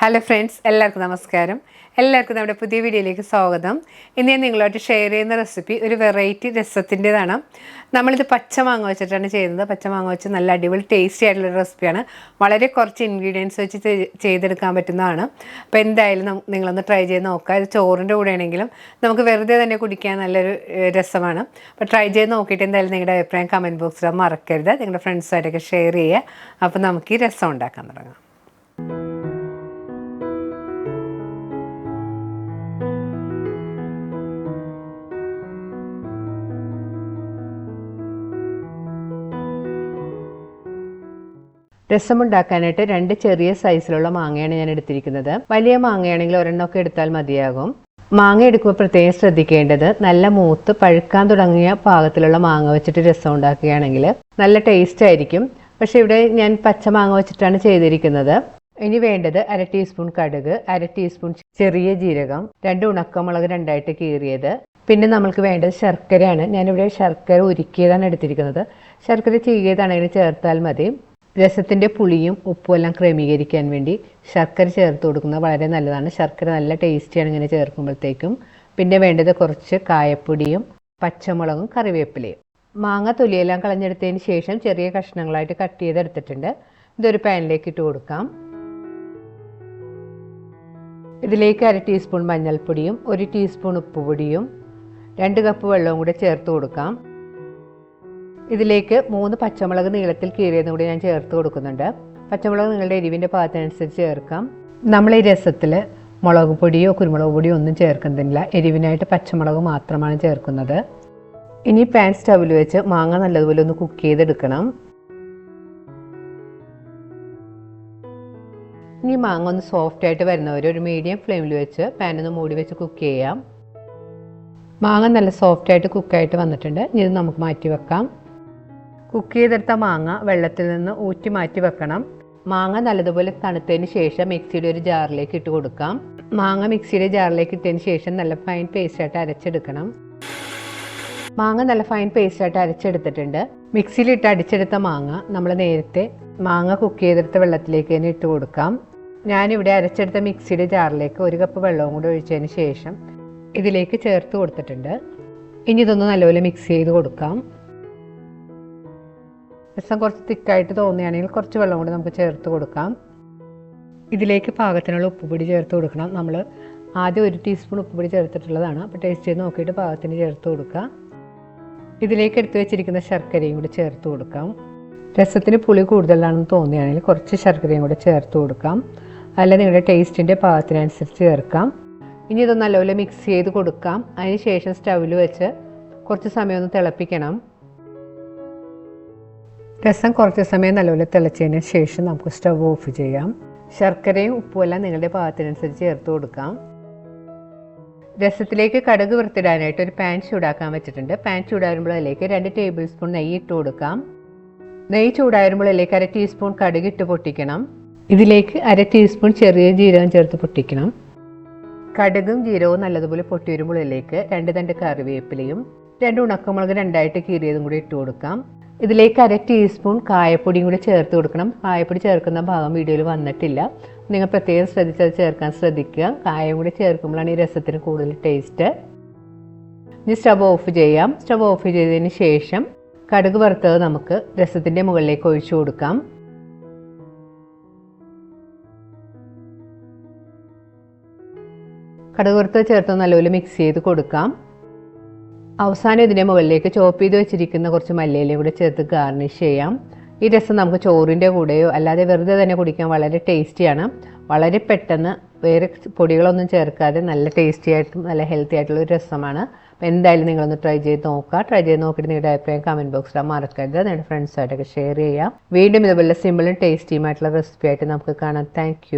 Hello friends എല്ലാവർക്കും നമസ്കാരം. എല്ലാവർക്കും നമ്മുടെ പുതിയ വീഡിയോയിലേക്ക് സ്വാഗതം. ഇന്ന് ഞാൻ നിങ്ങളുമായിട്ട് ഷെയർ ചെയ്യുന്ന റെസിപ്പി ഒരു വെറൈറ്റി രസത്തിന്റെതാണ്. നമ്മളിത് പച്ചമാങ്ങ വെച്ചിട്ടാണ് ചെയ്യുന്നത്. പച്ചമാങ്ങ വെച്ച് നല്ല അടിപൊളി ടേസ്റ്റി ആയിട്ടുള്ള റെസിപ്പിയാണ് വളരെ കുറച്ച് ഇൻഗ്രീഡിയൻസ് വെച്ച് ചെയ്തെടുക്കാൻ പറ്റുന്നതാണ്. അപ്പോൾ എന്തായാലും നിങ്ങളൊന്ന് ട്രൈ ചെയ്ത് നോക്കുക. ഇത് ചോറിന്റെ കൂടെ ആണെങ്കിലും നമുക്ക് വെറുതെ തന്നെ കുടിക്കാൻ നല്ലൊരു രസമാണ്. അപ്പോൾ ട്രൈ ചെയ്ത് നോക്കിയിട്ട് എന്തായാലും നിങ്ങളുടെ അഭിപ്രായം കമന്റ് ബോക്സിൽ മറക്കരുത്. നിങ്ങളുടെ ഫ്രണ്ട്സുമായിട്ടൊക്കെ ഷെയർ ചെയ്യുക. അപ്പോൾ നമുക്ക് ഈ രസം ഉണ്ടാക്കാൻ തുടങ്ങാം. രസമുണ്ടാക്കാനായിട്ട് രണ്ട് ചെറിയ സൈസിലുള്ള മാങ്ങയാണ് ഞാൻ എടുത്തിരിക്കുന്നത്. വലിയ മാങ്ങയാണെങ്കിൽ ഒരെണ്ണം ഒക്കെ എടുത്താൽ മതിയാകും. മാങ്ങ എടുക്കുമ്പോൾ പ്രത്യേകം ശ്രദ്ധിക്കേണ്ടത് നല്ല മൂത്ത് പഴുക്കാൻ തുടങ്ങിയ പാകത്തിലുള്ള മാങ്ങ വെച്ചിട്ട് രസം ഉണ്ടാക്കുകയാണെങ്കിൽ നല്ല ടേസ്റ്റ് ആയിരിക്കും. പക്ഷേ ഇവിടെ ഞാൻ പച്ച മാങ്ങ വെച്ചിട്ടാണ് ചെയ്തിരിക്കുന്നത്. ഇനി വേണ്ടത് അര ടീസ്പൂൺ കടുക് അര ടീസ്പൂൺ ചെറിയ ജീരകം രണ്ട് ഉണക്കമുളക് രണ്ടായിട്ട് കീറിയത്. പിന്നെ നമ്മൾക്ക് വേണ്ടത് ശർക്കരയാണ്. ഞാനിവിടെ ശർക്കര ഉരുക്കിയതാണ് എടുത്തിരിക്കുന്നത്. ശർക്കര ചീകിയതാണെങ്കിൽ ചേർത്താൽ മതി. രസത്തിന്റെ പുളിയും ഉപ്പും എല്ലാം ക്രമീകരിക്കാൻ വേണ്ടി ശർക്കര ചേർത്ത് കൊടുക്കുന്നത് വളരെ നല്ലതാണ്. ശർക്കര നല്ല ടേസ്റ്റിയാണ് ഇങ്ങനെ ചേർക്കുമ്പോഴത്തേക്കും. പിന്നെ വേണ്ടത് കുറച്ച് കായപ്പൊടിയും പച്ചമുളകും കറിവേപ്പിലയും. മാങ്ങ തൊലിയെല്ലാം കളഞ്ഞെടുത്തതിന് ശേഷം ചെറിയ കഷ്ണങ്ങളായിട്ട് കട്ട് ചെയ്തെടുത്തിട്ടുണ്ട്. ഇതൊരു പാനിലേക്ക് ഇട്ട് കൊടുക്കാം. ഇതിലേക്ക് അര ടീസ്പൂൺ മഞ്ഞൾപ്പൊടിയും ഒരു ടീസ്പൂൺ ഉപ്പുപൊടിയും രണ്ട് കപ്പ് വെള്ളവും കൂടെ ചേർത്ത് കൊടുക്കാം. ഇതിലേക്ക് മൂന്ന് പച്ചമുളക് നീളത്തിൽ കീറിയതും കൂടി ഞാൻ ചേർത്ത് കൊടുക്കുന്നുണ്ട്. പച്ചമുളക് നിങ്ങളുടെ എരിവിന്റെ പാകത്തിനനുസരിച്ച് ചേർക്കാം. നമ്മൾ ഈ രസത്തിൽ മുളക് പൊടിയോ കുരുമുളക് പൊടിയോ ഒന്നും ചേർക്കുന്നില്ല. എരിവിനായിട്ട് പച്ചമുളക് മാത്രമാണ് ചേർക്കുന്നത്. ഇനി പാൻ സ്റ്റവിൽ വെച്ച് മാങ്ങ നല്ലതുപോലെ ഒന്ന് കുക്ക് ചെയ്തെടുക്കണം. ഇനി മാങ്ങ ഒന്ന് സോഫ്റ്റ് ആയിട്ട് വരുന്നവർ ഒരു മീഡിയം ഫ്ലെയിമിൽ വെച്ച് പാൻ ഒന്ന് മൂടി വെച്ച് കുക്ക് ചെയ്യാം. മാങ്ങ നല്ല സോഫ്റ്റ് ആയിട്ട് കുക്കായിട്ട് വന്നിട്ടുണ്ട്. ഇനി ഇത് നമുക്ക് മാറ്റി വെക്കാം. കുക്ക് ചെയ്തെടുത്ത മാങ്ങ വെള്ളത്തിൽ നിന്ന് ഊറ്റി മാറ്റി വെക്കണം. മാങ്ങ നല്ലതുപോലെ തണുത്തതിന് ശേഷം മിക്സിയുടെ ഒരു ജാറിലേക്ക് ഇട്ട് കൊടുക്കാം. മാങ്ങ മിക്സിയുടെ ജാറിലേക്ക് ഇട്ടതിന് ശേഷം നല്ല ഫൈൻ പേസ്റ്റായിട്ട് അരച്ചെടുക്കണം. മാങ്ങ നല്ല ഫൈൻ പേസ്റ്റായിട്ട് അരച്ചെടുത്തിട്ടുണ്ട്. മിക്സിയിലിട്ട് അടിച്ചെടുത്ത മാങ്ങ നമ്മൾ നേരത്തെ മാങ്ങ കുക്ക് ചെയ്തെടുത്ത വെള്ളത്തിലേക്ക് തന്നെ ഇട്ട് കൊടുക്കാം. ഞാനിവിടെ അരച്ചെടുത്ത മിക്സിയുടെ ജാറിലേക്ക് ഒരു കപ്പ് വെള്ളവും കൂടി ഒഴിച്ചതിന് ശേഷം ഇതിലേക്ക് ചേർത്ത് കൊടുത്തിട്ടുണ്ട്. ഇനി ഇതൊന്ന് നല്ലപോലെ മിക്സ് ചെയ്ത് കൊടുക്കാം. രസം കുറച്ച് തിക്കായിട്ട് തോന്നുകയാണെങ്കിൽ കുറച്ച് വെള്ളം കൂടി നമുക്ക് ചേർത്ത് കൊടുക്കാം. ഇതിലേക്ക് പാകത്തിനുള്ള ഉപ്പുപൊടി ചേർത്ത് കൊടുക്കണം. നമ്മൾ ആദ്യം ഒരു ടീസ്പൂൺ ഉപ്പുപൊടി ചേർത്തിട്ടുള്ളതാണ്. അപ്പോൾ ടേസ്റ്റ് ചെയ്ത് നോക്കിയിട്ട് പാകത്തിന് ചേർത്ത് കൊടുക്കുക. ഇതിലേക്ക് എടുത്തു വെച്ചിരിക്കുന്ന ശർക്കരയും കൂടി ചേർത്ത് കൊടുക്കാം. രസത്തിന് പുളി കൂടുതലാണെന്ന് തോന്നുകയാണെങ്കിൽ കുറച്ച് ശർക്കരയും കൂടി ചേർത്ത് കൊടുക്കാം. അല്ല നിങ്ങളുടെ ടേസ്റ്റിന്റെ പാകത്തിനനുസരിച്ച് ചേർക്കാം. ഇനി ഇത് നല്ലപോലെ മിക്സ് ചെയ്ത് കൊടുക്കാം. അതിന് ശേഷം സ്റ്റൗവിൽ വെച്ച് കുറച്ച് സമയം ഒന്ന് തിളപ്പിക്കണം. രസം കുറച്ച് സമയം നല്ലപോലെ തിളച്ചതിന് ശേഷം നമുക്ക് സ്റ്റവ് ഓഫ് ചെയ്യാം. ശർക്കരയും ഉപ്പും എല്ലാം നിങ്ങളുടെ പാകത്തിനനുസരിച്ച് ചേർത്ത് കൊടുക്കാം. രസത്തിലേക്ക് കടുക് വൃത്തിടാനായിട്ട് ഒരു പാൻ ചൂടാക്കാൻ വെച്ചിട്ടുണ്ട്. പാൻ ചൂടാകുമ്പോൾ അതിലേക്ക് രണ്ട് ടേബിൾ സ്പൂൺ നെയ്യ് ഇട്ട് കൊടുക്കാം. നെയ്യ് ചൂടാകുമ്പോൾ അതിലേക്ക് അര ടീസ്പൂൺ കടുക് ഇട്ട് പൊട്ടിക്കണം. ഇതിലേക്ക് അര ടീസ്പൂൺ ചെറിയ ജീരകം ചേർത്ത് പൊട്ടിക്കണം. കടുകും ജീരകവും നല്ലതുപോലെ പൊട്ടി വരുമ്പോൾ അതിലേക്ക് രണ്ട് തണ്ട് കറിവേപ്പിലയും രണ്ട് ഉണക്കമുളക് രണ്ടായിട്ട് കീറിയതും കൂടി ഇട്ട് കൊടുക്കാം. ഇതിലേക്ക് അര ടീസ്പൂൺ കായപ്പൊടിയും കൂടി ചേർത്ത് കൊടുക്കണം. കായപ്പൊടി ചേർക്കുന്ന ഭാഗം വീഡിയോയിൽ വന്നിട്ടില്ല. നിങ്ങൾ പ്രത്യേകം ശ്രദ്ധിച്ചത് ചേർക്കാൻ ശ്രദ്ധിക്കുക. കായം കൂടി ചേർക്കുമ്പോഴാണ് ഈ രസത്തിന് കൂടുതൽ ടേസ്റ്റ് ഇനി സ്റ്റവ് ഓഫ് ചെയ്യാം. സ്റ്റവ് ഓഫ് ചെയ്തതിന് ശേഷം കടുക് വറുത്തത് നമുക്ക് രസത്തിന്റെ മുകളിലേക്ക് ഒഴിച്ചു കൊടുക്കാം. കടുക് വറുത്തത് ചേർത്ത് നല്ലപോലെ മിക്സ് ചെയ്ത് കൊടുക്കാം. അവസാനം ഇതിന്റെ മുകളിലേക്ക് ചോപ്പ് ചെയ്ത് വെച്ചിരിക്കുന്ന കുറച്ച് മല്ലിയിലയും കൂടെ ചേർത്ത് ഗാർണിഷ് ചെയ്യാം. ഈ രസം നമുക്ക് ചോറിന്റെ കൂടെയോ അല്ലാതെ വെറുതെ തന്നെ കുടിക്കാൻ വളരെ ടേസ്റ്റിയാണ് വളരെ പെട്ടെന്ന് വേറെ പൊടികളൊന്നും ചേർക്കാതെ നല്ല ടേസ്റ്റി ആയിട്ടും നല്ല ഹെൽത്തി ആയിട്ടുള്ള ഒരു രസമാണ്. അപ്പോൾ എന്തായാലും നിങ്ങളൊന്ന് ട്രൈ ചെയ്ത് നോക്കുക. ട്രൈ ചെയ്ത് നോക്കിയിട്ട് നിങ്ങളുടെ അഭിപ്രായം കമന്റ് ബോക്സിൽ മറക്കരുത്. നിങ്ങളുടെ ഫ്രണ്ട്സായിട്ടൊക്കെ ഷെയർ ചെയ്യാം. വീണ്ടും ഇതുപോലെ സിമ്പിളും ടേസ്റ്റിയുമായിട്ടുള്ള റെസിപ്പി ആയിട്ട് നമുക്ക് കാണാം. താങ്ക്